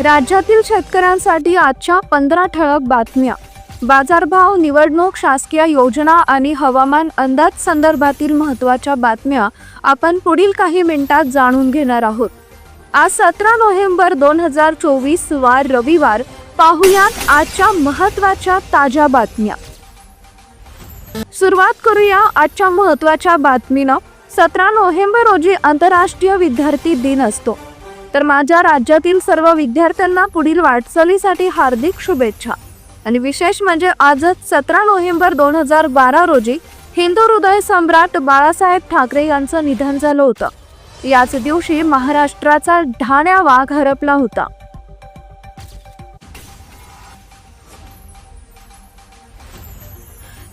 राज्यातील शेतकऱ्यांसाठी आजच्या पंधरा ठळक बातम्या. बाजारभाव निवडणूक शासकीय योजना आणि हवामान अंदाज संदर्भातील महत्त्वाच्या बातम्या आपण पुढील काही मिनिटात जाणून घेणार आहोत. आज सतरा नोव्हेंबर दोन हजार चोवीस वार रविवार पाहुयात आजच्या महत्त्वाच्या ताज्या बातम्या. सुरुवात करूया आजच्या महत्त्वाच्या बातमीनं. सतरा नोव्हेंबर रोजी आंतरराष्ट्रीय विद्यार्थी दिन असतो. तर माझ्या राज्यातील सर्व विद्यार्थ्यांना पुढील वाटचालीसाठी हार्दिक शुभेच्छा. आणि विशेष म्हणजे आजच सतरा नोव्हेंबर दोन हजार बारा रोजी हिंदू हृदय सम्राट बाळासाहेब ठाकरे यांचं निधन झालं होतं. याच दिवशी महाराष्ट्राचा ढाण्या वाघ हरपला होता.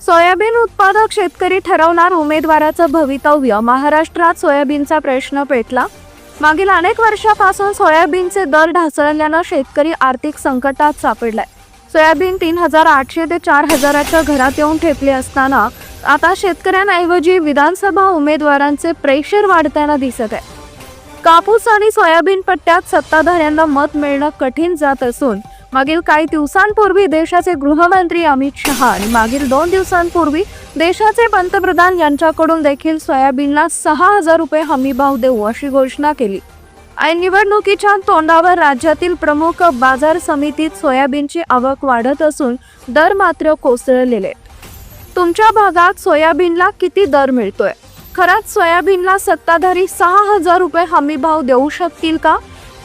सोयाबीन उत्पादक शेतकरी ठरवणार उमेदवाराचं भवितव्य. महाराष्ट्रात सोयाबीनचा प्रश्न पेटला. मागील अनेक वर्षापासून सोयाबीनचे दर ढासळल्यानं शेतकरी आर्थिक संकटात सापडलाय. सोयाबीन तीन हजार आठशे ते चार हजाराच्या घरात येऊन ठेपले असताना आता शेतकऱ्यांऐवजी विधानसभा उमेदवारांचे प्रेशर वाढताना दिसत आहे. कापूस आणि सोयाबीन पट्ट्यात सत्ताधाऱ्यांना मत मिळणं कठीण जात असून मागील काही दिवसांपूर्वी देशाचे गृहमंत्री अमित शहा आणि मागील दोन दिवसांपूर्वी देशाचे पंतप्रधान यांच्याकडून देखील सोयाबीनला सहा हजार रुपये हमीभाव देऊ अशी घोषणा केली. आणि निवडणुकीच्या तोंडावर राज्यातील प्रमुख बाजार समितीत सोयाबीनची आवक वाढत असून दर मात्र कोसळलेले. तुमच्या भागात सोयाबीनला किती दर मिळतोय? खरंच सोयाबीनला सत्ताधारी सहा हजार रुपये हमी भाव देऊ शकतील का?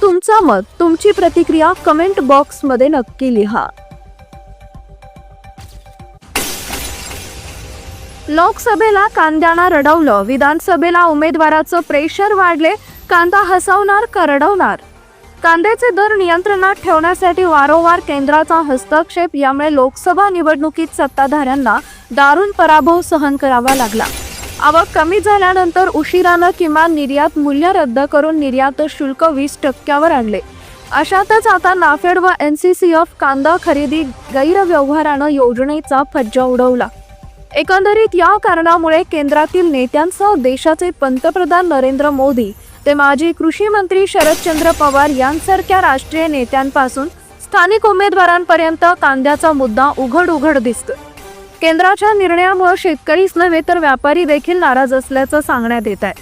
तुमचं मत तुमची प्रतिक्रिया कमेंट बॉक्समध्ये नक्की लिहा. लोकसभेला कांद्याना रडवलं. विधानसभेला उमेदवाराचं प्रेशर वाढले. कांदा हसवणार का रडवणार? कांद्याचे दर नियंत्रणात ठेवण्यासाठी वारंवार केंद्राचा हस्तक्षेप यामुळे लोकसभा निवडणुकीत सत्ताधाऱ्यांना दारुण पराभव सहन करावा लागला. आवक कमी झाल्यानंतर उशिरानं किमान निर्यात मूल्य रद्द करून निर्यात शुल्क वीस टक्क्यावर आणले. अशातच आता नाफेड व एन सी सी एफ कांदा खरेदी गैरव्यवहारानं योजनेचा फज्जा उडवला. एकंदरीत या कारणामुळे केंद्रातील नेत्यांसह देशाचे पंतप्रधान नरेंद्र मोदी ते माजी कृषी मंत्री शरदचंद्र पवार यांसारख्या राष्ट्रीय नेत्यांपासून स्थानिक उमेदवारांपर्यंत कांद्याचा मुद्दा उघड उघड दिसतोय. केंद्राच्या निर्णयामुळे शेतकरीच नव्हे तर व्यापारी देखील नाराज असल्याचं सांगण्यात येत आहे.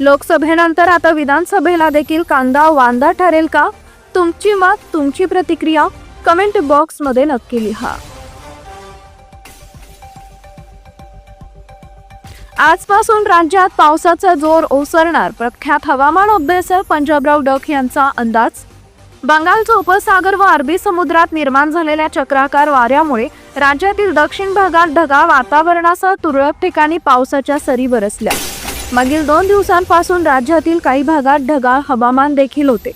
लोकसभेनंतर आता विधानसभेला देखील कांदा वांदा ठरेल का? तुमची मत तुमची प्रतिक्रिया कमेंट बॉक्समध्ये नक्की लिहा. आजपासून राज्यात पावसाचा जोर ओसरणार. प्रख्यात हवामान अभ्यासक पंजाबराव डक यांचा अंदाज बंगालचा उपसागर व अरबी समुद्रात निर्माण झालेल्या चक्राकार वाऱ्यामुळे राज्यातील दक्षिण भागात ढगाळ वातावरणासह तुरळक ठिकाणी पावसाच्या सरी बरसल्या. मागील दोन दिवसांपासून राज्यातील काही भागात ढगाळ हवामान देखील होते.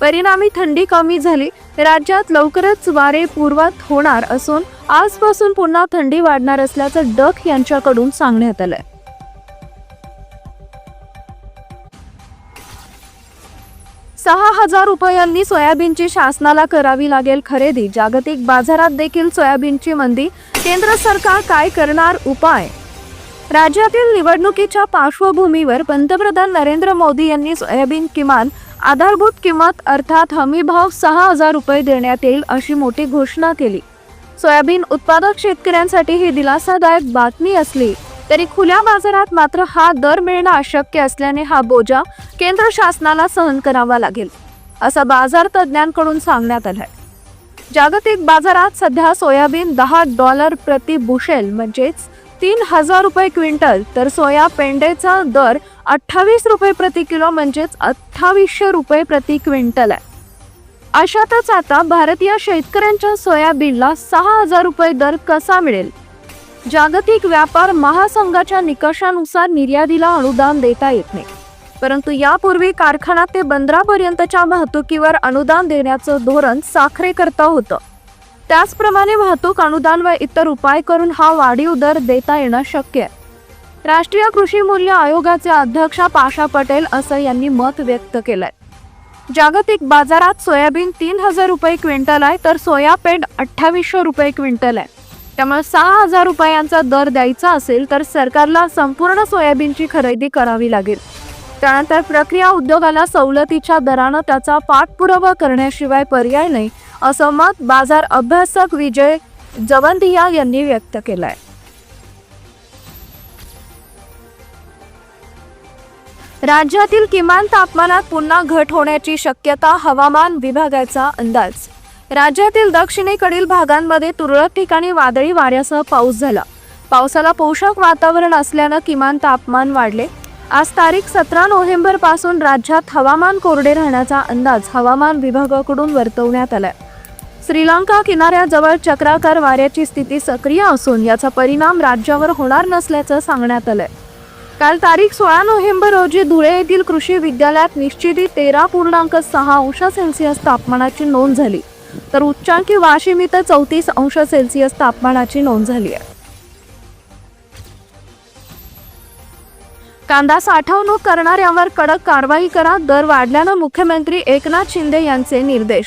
परिणामी थंडी कमी झाली. राज्यात लवकरच वारे पूर्वात होणार असून आजपासून पुन्हा थंडी वाढणार असल्याचं डक यांच्याकडून सांगण्यात आलंय. सहा हजार रुपयांनी सोयाबीनची शासनाला करावी लागेल खरेदी. जागतिक बाजारात देखील सोयाबीनची मंदी. केंद्र सरकार काय करणार? उपाय? राज्यातील निवडणुकीच्या पार्श्वभूमीवर पंतप्रधान नरेंद्र मोदी यांनी सोयाबीन किमान आधारभूत किंमत अर्थात हमीभाव सहा हजार रुपये देण्यात येईल अशी मोठी घोषणा केली. सोयाबीन उत्पादक शेतकऱ्यांसाठी ही दिलासादायक बातमी असली. तरी खुल्या बाजारात मात्र हा दर मिळणं अशक्य असल्याने हा बोजा केंद्र शासनाला सहन करावा लागेल असं बाजार तज्ज्ञांकडून सांगण्यात आलंय. जागतिक बाजारात सध्या सोयाबीन दहा डॉलर प्रति बुशेल म्हणजेच तीन हजार रुपये क्विंटल तर सोया पेंडेचा दर अठ्ठावीस रुपये प्रति किलो म्हणजेच अठ्ठावीसशे रुपये प्रति क्विंटल आहे. अशातच आता भारतीय शेतकऱ्यांच्या सोयाबीनला सहा हजार रुपये दर कसा मिळेल? जागतिक व्यापार महासंघाच्या निकषानुसार निर्यातीला अनुदान देता येत नाही. परंतु यापूर्वी कारखाना ते बंदरापर्यंतच्या वाहतुकीवर अनुदान देण्याचं धोरण साखरेकरता होतं. त्याचप्रमाणे वाहतूक अनुदान व इतर उपाय करून हा वाढीव दर देता येणं शक्य आहे. राष्ट्रीय कृषी मूल्य आयोगाचे अध्यक्ष पाशा पटेल असं यांनी मत व्यक्त केलंय. जागतिक बाजारात सोयाबीन तीन हजार रुपये क्विंटल आहे तर सोयापेंड अठ्ठावीसशे रुपये क्विंटल आहे. त्यामुळे सहा हजार रुपयांचा दर द्यायचा असेल तर सरकारला संपूर्ण सोयाबीनची खरेदी करावी लागेल. त्यानंतर प्रक्रिया उद्योगाला सवलतीच्या दरानं त्याचा पाठपुरावा करण्याशिवाय पर्याय नाही असं मत बाजार अभ्यासक विजय जवंतिया यांनी व्यक्त केलंय. राज्यातील किमान तापमानात पुन्हा घट होण्याची शक्यता हवामान विभागाचा अंदाज राज्यातील दक्षिणेकडील भागांमध्ये तुरळक ठिकाणी वादळी वाऱ्यासह पाऊस झाला. पावसाला पोषक वातावरण असल्यानं किमान तापमान वाढले. आज तारीख सतरा नोव्हेंबरपासून राज्यात हवामान कोरडे राहण्याचा अंदाज हवामान विभागाकडून वर्तवण्यात आलाय. श्रीलंका किनाऱ्याजवळ चक्राकार वाऱ्याची स्थिती सक्रिय असून याचा परिणाम राज्यावर होणार नसल्याचं सांगण्यात आलंय. काल तारीख सोळा नोव्हेंबर रोजी धुळे येथील कृषी विद्यालयात निश्चिती तेरा पूर्णांक सहा अंश सेल्सिअस तापमानाची नोंद झाली. तर उच्चांकी वाशिम इथं चौतीस अंश सेल्सिअस तापमानाची नोंद झाली आहे. कांदा साठवणूक करणाऱ्यांवर कडक कारवाई करा दर वाढल्यानं मुख्यमंत्री एकनाथ शिंदे यांचे निर्देश.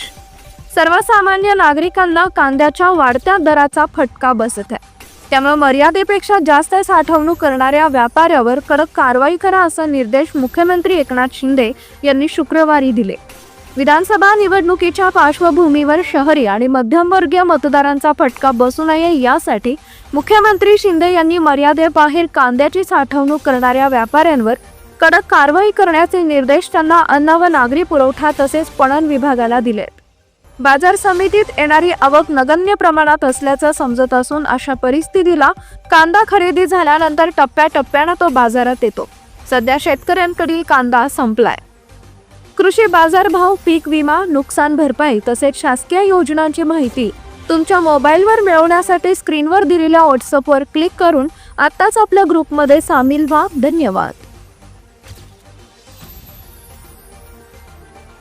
सर्वसामान्य नागरिकांना कांद्याच्या वाढत्या दराचा फटका बसत आहे. त्यामुळे मर्यादेपेक्षा जास्त साठवणूक करणाऱ्या व्यापाऱ्यावर कडक कारवाई करा असा निर्देश मुख्यमंत्री एकनाथ शिंदे यांनी शुक्रवारी दिले. विधानसभा निवडणुकीच्या पार्श्वभूमीवर शहरी आणि मध्यमवर्गीय मतदारांचा फटका बसू नये यासाठी मुख्यमंत्री शिंदे यांनी मर्यादेबाहेर कांद्याची साठवणूक करणाऱ्या व्यापाऱ्यांवर कडक कारवाई करण्याचे निर्देश त्यांना अन्न व नागरी पुरवठा तसेच पणन विभागाला दिलेत. बाजार समितीत येणारी आवक नगण्य प्रमाणात असल्याचं समजत असून अशा परिस्थितीला कांदा खरेदी झाल्यानंतर टप्प्याटप्प्यानं तो बाजारात येतो. सध्या शेतकऱ्यांकडील कांदा संपलाय. कृषी बाजारभाव पीक विमा नुकसान भरपाई तसेच शासकीय योजनांची माहिती तुमच्या मोबाईलवर मिळवण्यासाठी स्क्रीनवर दिलेल्या व्हॉट्सअपवर क्लिक करून आत्ताच आपल्या ग्रुपमध्ये सामील व्हा. धन्यवाद.